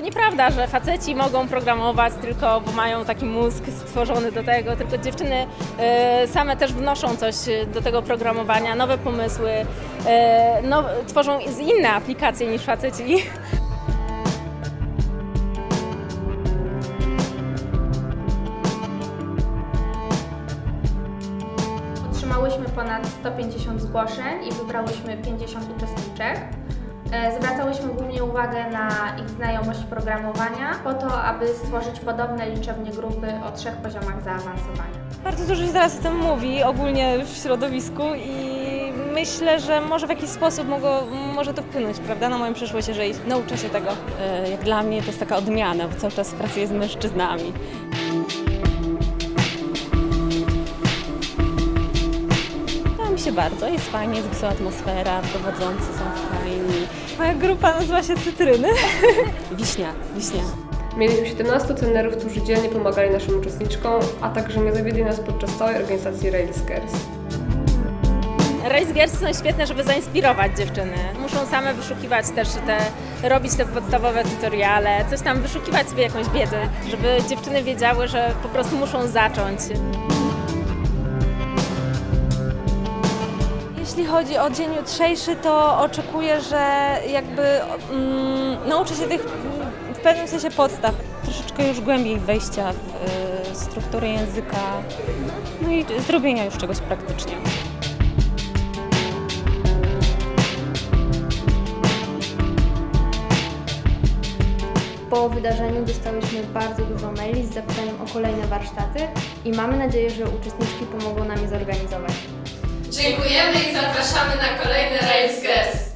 nieprawda, że faceci mogą programować tylko, bo mają taki mózg stworzony do tego, tylko dziewczyny e, same też wnoszą coś do tego programowania, nowe pomysły, e, no, tworzą inne aplikacje niż faceci. Otrzymałyśmy ponad 150 zgłoszeń i wybrałyśmy 50 uczestniczek. E, Zwracałyśmy głównie uwagę na ich znajomość programowania, po to, aby stworzyć podobne liczebnie grupy o trzech poziomach zaawansowania. Bardzo dużo się teraz o tym mówi ogólnie w środowisku i myślę, że może w jakiś sposób mogło, może to wpłynąć, prawda, na moją przyszłość, jeżeli nauczę się tego. E, Jak dla mnie to jest taka odmiana, bo cały czas pracuję z mężczyznami. Bardzo, jest fajnie, jest wesoła atmosfera, prowadzący są fajni. Moja grupa nazywa się Cytryny. Wiśnia, wiśnia. Mieliśmy 17 trenerów, którzy dzielnie pomagali naszym uczestniczkom, a także nie zawiedli nas podczas całej organizacji Rails Girls. Race Girls są świetne, żeby zainspirować dziewczyny. Muszą same wyszukiwać też te, robić te podstawowe tutoriale, coś tam wyszukiwać sobie jakąś wiedzę, żeby dziewczyny wiedziały, że po prostu muszą zacząć. Jeśli chodzi o dzień jutrzejszy, to oczekuję, że jakby mm, nauczę się tych w pewnym sensie podstaw. Troszeczkę już głębiej wejścia w e, strukturę języka, no i zrobienia już czegoś praktycznie. Po wydarzeniu dostałyśmy bardzo dużo maili z zapytaniem o kolejne warsztaty i mamy nadzieję, że uczestniczki pomogą nam je zorganizować. Dziękujemy i zapraszamy na kolejne Rails Girls.